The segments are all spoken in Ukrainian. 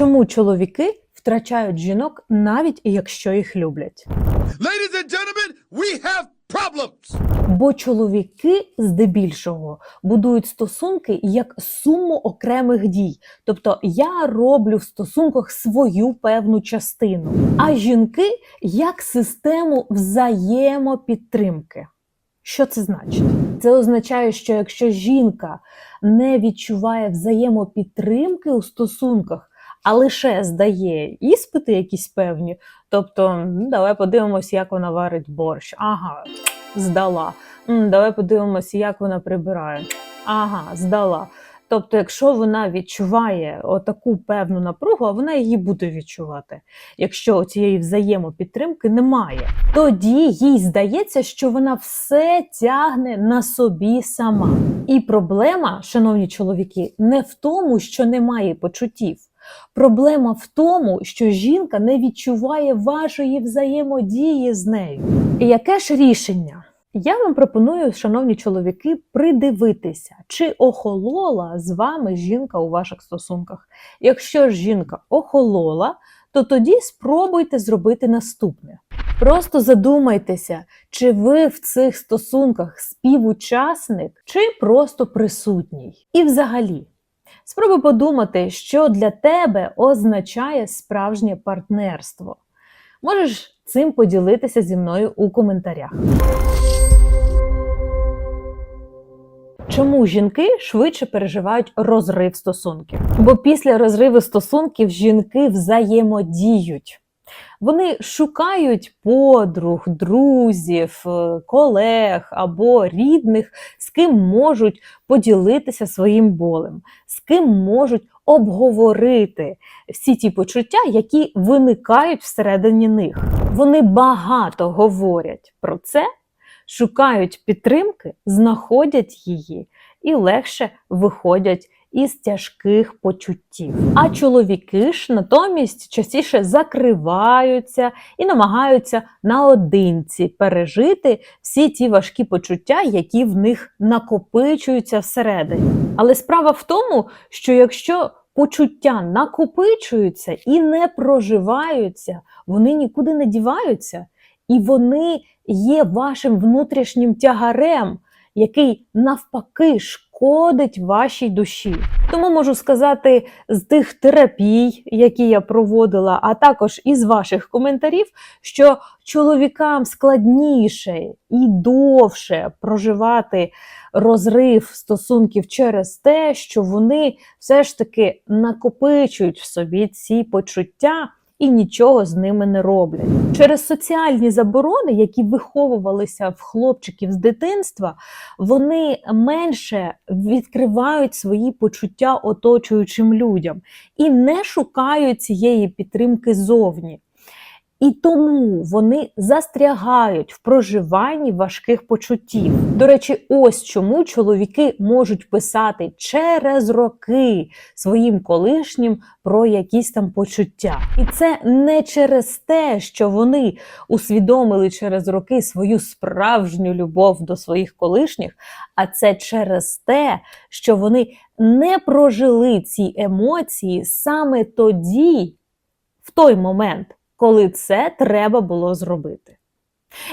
Чому чоловіки втрачають жінок, навіть якщо їх люблять? Ladies and gentlemen, we have problems. Бо чоловіки здебільшого будують стосунки як суму окремих дій. Тобто я роблю в стосунках свою певну частину, а жінки як систему взаємопідтримки. Що це значить? Це означає, що якщо жінка не відчуває взаємопідтримки у стосунках, а лише здає іспити якісь певні, тобто «М, давай подивимось, як вона варить борщ. Ага, здала. Давай подивимося, як вона прибирає. Ага, здала. Тобто, якщо вона відчуває отаку певну напругу, а вона її буде відчувати. Якщо цієї взаємопідтримки немає, тоді їй здається, що вона все тягне на собі сама. І проблема, шановні чоловіки, не в тому, що немає почуттів. Проблема в тому, що жінка не відчуває вашої взаємодії з нею. І яке ж рішення? Я вам пропоную, шановні чоловіки, придивитися, чи охолола з вами жінка у ваших стосунках. Якщо ж жінка охолола, то тоді спробуйте зробити наступне. Просто задумайтеся, чи ви в цих стосунках співучасник, чи просто присутній. І взагалі, спробуй подумати, що для тебе означає справжнє партнерство. Можеш цим поділитися зі мною у коментарях. Чому жінки швидше переживають розрив стосунків? Бо після розриву стосунків жінки взаємодіють. Вони шукають подруг, друзів, е, колег або рідних, з ким можуть поділитися своїм болем, з ким можуть обговорити всі ті почуття, які виникають всередині них. Вони багато говорять про це, шукають підтримки, знаходять її і легше виходять із тяжких почуттів. А чоловіки ж натомість частіше закриваються і намагаються наодинці пережити всі ті важкі почуття, які в них накопичуються всередині. Але справа в тому, що якщо почуття накопичуються і не проживаються, вони нікуди не діваються, і вони є вашим внутрішнім тягарем, який навпаки шкодить вашій душі. Тому можу сказати з тих терапій, які я проводила, а також із ваших коментарів, що чоловікам складніше і довше проживати розрив стосунків через те, що вони все ж таки накопичують в собі ці почуття і нічого з ними не роблять. Через соціальні заборони, які виховувалися в хлопчиків з дитинства, вони менше відкривають свої почуття оточуючим людям і не шукають цієї підтримки зовні. І тому вони застрягають в проживанні важких почуттів. До речі, ось чому чоловіки можуть писати через роки своїм колишнім про якісь там почуття. І це не через те, що вони усвідомили через роки свою справжню любов до своїх колишніх, а це через те, що вони не прожили ці емоції саме тоді, в той момент коли це треба було зробити.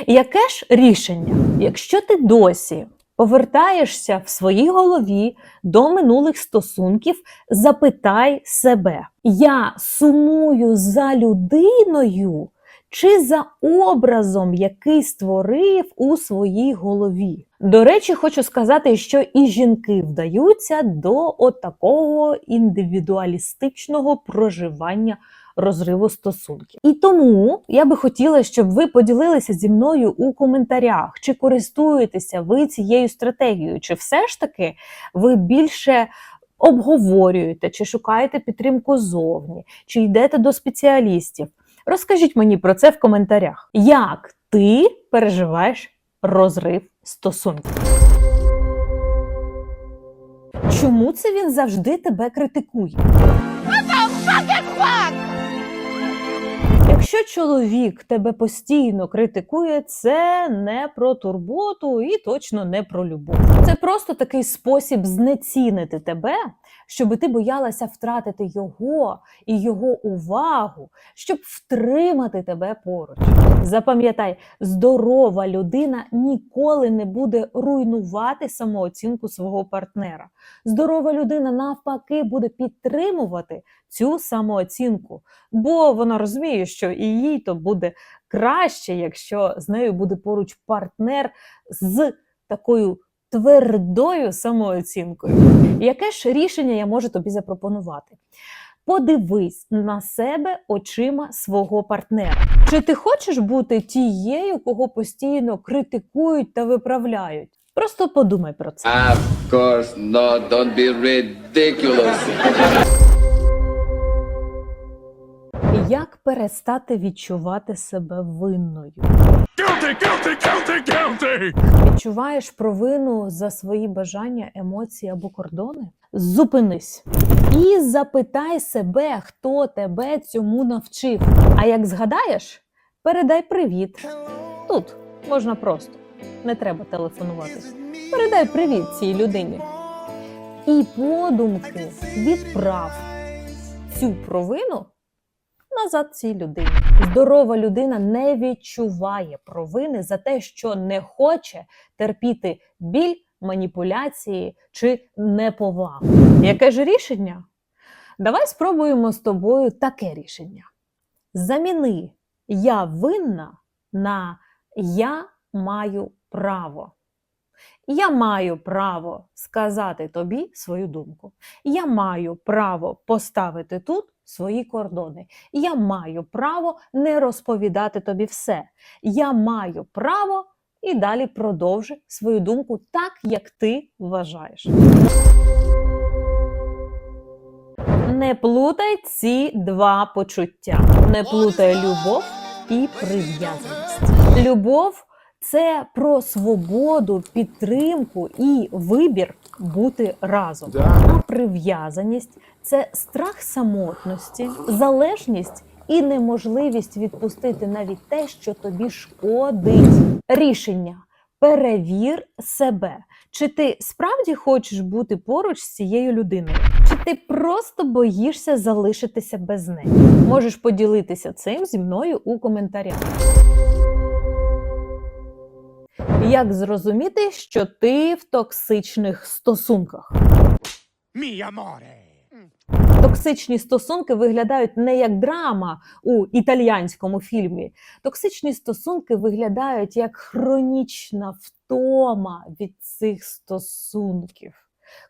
Яке ж рішення? Якщо ти досі повертаєшся в своїй голові до минулих стосунків, запитай себе: я сумую за людиною чи за образом, який створив у своїй голові? До речі, хочу сказати, що і жінки вдаються до отакого індивідуалістичного проживання розриву стосунків. І тому я би хотіла, щоб ви поділилися зі мною у коментарях, чи користуєтеся ви цією стратегією, чи все ж таки ви більше обговорюєте, чи шукаєте підтримку зовні, чи йдете до спеціалістів. Розкажіть мені про це в коментарях. Як ти переживаєш розрив стосунків? Чому це він завжди тебе критикує? Якщо чоловік тебе постійно критикує, це не про турботу і точно не про любов. Це просто такий спосіб знецінити тебе, щоб ти боялася втратити його і його увагу, щоб втримати тебе поруч. Запам'ятай, здорова людина ніколи не буде руйнувати самооцінку свого партнера. Здорова людина навпаки буде підтримувати цю самооцінку, бо вона розуміє, що і їй то буде краще, якщо з нею буде поруч партнер з такою твердою самооцінкою. Яке ж рішення я можу тобі запропонувати? Подивись на себе очима свого партнера. Чи ти хочеш бути тією, кого постійно критикують та виправляють? Просто подумай про це. Of course, no, don't be ridiculous. Як перестати відчувати себе винною? Guilty, guilty, guilty, guilty! Відчуваєш провину за свої бажання, емоції або кордони? Зупинись і запитай себе, хто тебе цьому навчив. А як згадаєш, передай привіт. Тут можна просто, не треба телефонувати. Передай привіт цій людині. І подумки відправ цю провину назад цій людині. Здорова людина не відчуває провини за те, що не хоче терпіти біль, маніпуляції чи неповагу. Яке ж рішення? Давай спробуємо з тобою таке рішення. Заміни я винна на я маю право. Я маю право сказати тобі свою думку. Я маю право поставити тут свої кордони. Я маю право не розповідати тобі все. Я маю право і далі продовжи свою думку так, як ти вважаєш. Не плутай ці два почуття. Не плутай любов і прив'язаність. Любов це про свободу, підтримку і вибір бути разом. А прив'язаність це страх самотності, залежність і неможливість відпустити навіть те, що тобі шкодить. Рішення. Перевір себе. Чи ти справді хочеш бути поруч з цією людиною? Чи ти просто боїшся залишитися без неї? Можеш поділитися цим зі мною у коментарях. Як зрозуміти, що ти в токсичних стосунках? Mi amore! Токсичні стосунки виглядають не як драма у італіянському фільмі. Токсичні стосунки виглядають як хронічна втома від цих стосунків,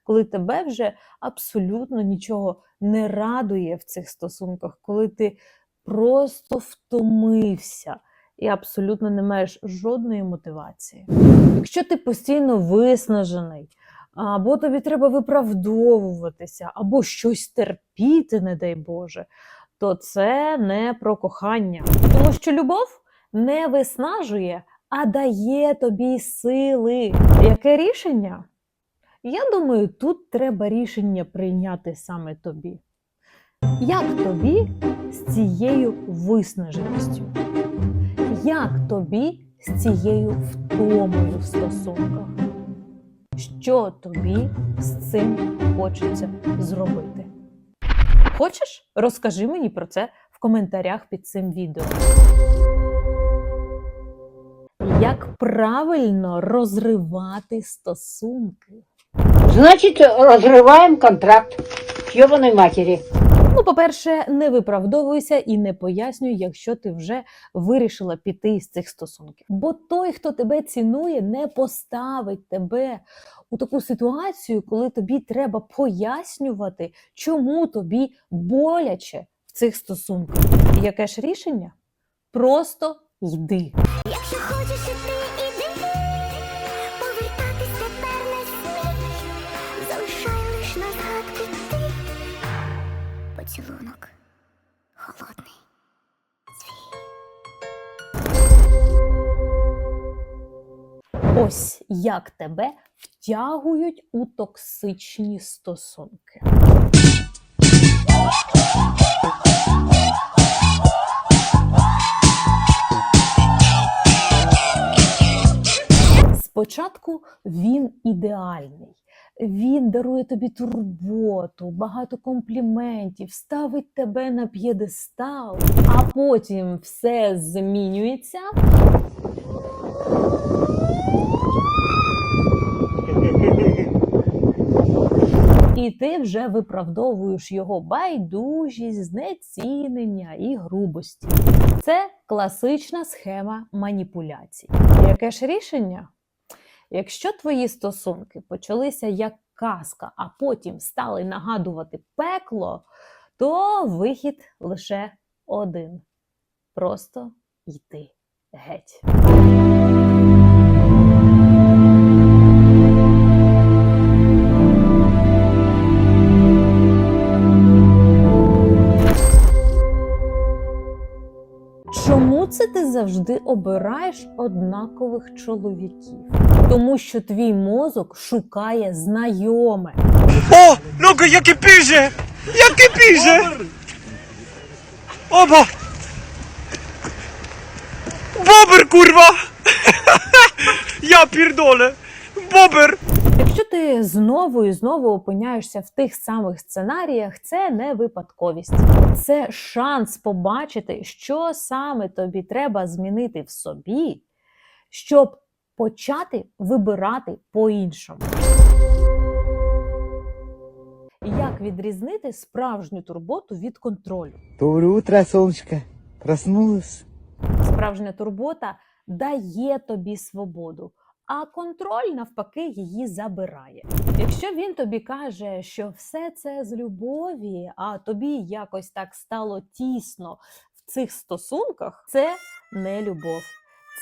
коли тебе вже абсолютно нічого не радує в цих стосунках, коли ти просто втомився і абсолютно не маєш жодної мотивації. Якщо ти постійно виснажений, або тобі треба виправдовуватися, або щось терпіти, не дай Боже, то це не про кохання. Тому що любов не виснажує, а дає тобі сили. Яке рішення? Я думаю, тут треба рішення прийняти саме тобі. Як тобі з цією виснаженістю? Як тобі з цією втомою в стосунках? Що тобі з цим хочеться зробити? Хочеш? Розкажи мені про це в коментарях під цим відео. Як правильно розривати стосунки? Значит, разрываем контракт к ебаной матери. Ну, по-перше, не виправдовуйся і не пояснюй, якщо ти вже вирішила піти з цих стосунків. Бо той, хто тебе цінує, не поставить тебе у таку ситуацію, коли тобі треба пояснювати, чому тобі боляче в цих стосунках. Яке ж рішення? Просто йди. Якщо хочеш іти, холодний. Ось як тебе втягують у токсичні стосунки. Спочатку він ідеальний. Він дарує тобі турботу, багато компліментів, ставить тебе на п'єдестал, а потім все змінюється. І ти вже виправдовуєш його байдужість, знецінення і грубості. Це класична схема маніпуляцій. Яке ж рішення? Якщо твої стосунки почалися як казка, а потім стали нагадувати пекло, то вихід лише один: просто йти геть. Ти завжди обираєш однакових чоловіків? Тому що твій мозок шукає знайоме. О, ну-ка, піже! Як і піже! Оба! Бобер, курва! Я пірдоле! Бобер! Якщо ти знову і знову опиняєшся в тих самих сценаріях, це не випадковість, це шанс побачити, що саме тобі треба змінити в собі, щоб почати вибирати по-іншому. Як відрізнити справжню турботу від контролю? Доброе утро, солнышко. Проснулась? Справжня турбота дає тобі свободу, а контроль навпаки її забирає. Якщо він тобі каже, що все це з любові, а тобі якось так стало тісно в цих стосунках, це не любов.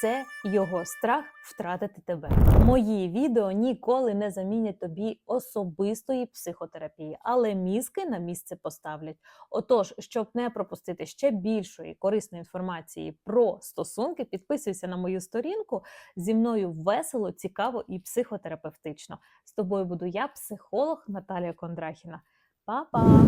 Це його страх втратити тебе. Мої відео ніколи не замінять тобі особистої психотерапії, але мізки на місце поставлять. Отож, щоб не пропустити ще більшої корисної інформації про стосунки, підписуйся на мою сторінку. Зі мною весело, цікаво і психотерапевтично. З тобою буду я, психолог Наталія Кондрахіна. Па-па!